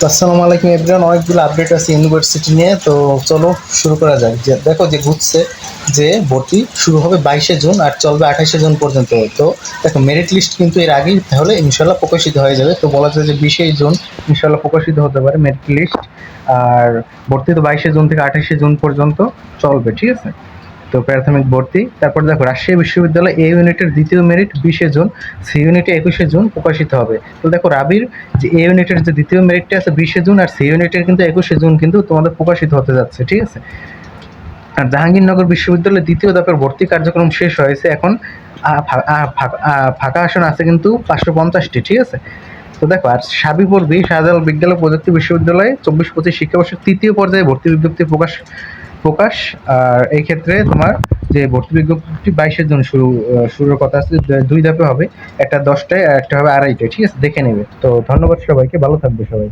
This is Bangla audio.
তো আসসালামু আলাইকুম এভরিওয়ান অনেকগুলো আপডেট আছে ইউনিভার্সিটি নিয়ে। তো চলো শুরু করা যাক। যে দেখো যে ঘুরছে যে ভর্তি শুরু হবে বাইশে জুন আর চলবে আঠাশে জুন পর্যন্ত। তো দেখো মেরিট লিস্ট কিন্তু এর আগেই তাহলে ইনশাল্লাহ প্রকাশিত হয়ে যাবে। তো বলা যায় যে বিশে জুন ইনশাল্লাহ প্রকাশিত হতে পারে মেরিট লিস্ট আর ভর্তি তো বাইশে জুন থেকে আঠাশে জুন পর্যন্ত চলবে, ঠিক আছে? তো প্রাথমিক ভর্তি। তারপর দেখো, রাজশাহী বিশ্ববিদ্যালয় এ ইউনিটের দ্বিতীয় মেরিট বিশে জুন সি ইউনিটে একুশে জুন প্রকাশিত হবে। তো দেখো, রাবির যে এ ইউনিটের যে দ্বিতীয় মেরিটটা আছে বিশে জুন আর সি ইউনিটের কিন্তু একুশে জুন কিন্তু তোমাদের প্রকাশিত হতে যাচ্ছে, ঠিক আছে? আর জাহাঙ্গীরনগর বিশ্ববিদ্যালয়ের দ্বিতীয় ধাপের ভর্তি কার্যক্রম শেষ হয়েছে এখন। ফাঁকা- আসন আছে কিন্তু পাঁচশো পঞ্চাশটি, ঠিক আছে? তো দেখো, আর সাবি পড়বি শাহজালাল বিজ্ঞান ও প্রযুক্তি বিশ্ববিদ্যালয়ে চব্বিশ পঁচিশ শিক্ষাবর্ষের তৃতীয় পর্যায়ে ভর্তি বিজ্ঞপ্তি প্রকাশ প্রকাশ, আর এই ক্ষেত্রে তোমার যে ভর্তি বিজ্ঞপ্তি বাইশের জন্য শুরু শুরুর কথা আছে দুই ধাপে হবে। একটা দশটায় আর একটা হবে আড়াইটায়, ঠিক আছে? দেখে নেবে। তো ধন্যবাদ সবাইকে, ভালো থাকবে সবাই।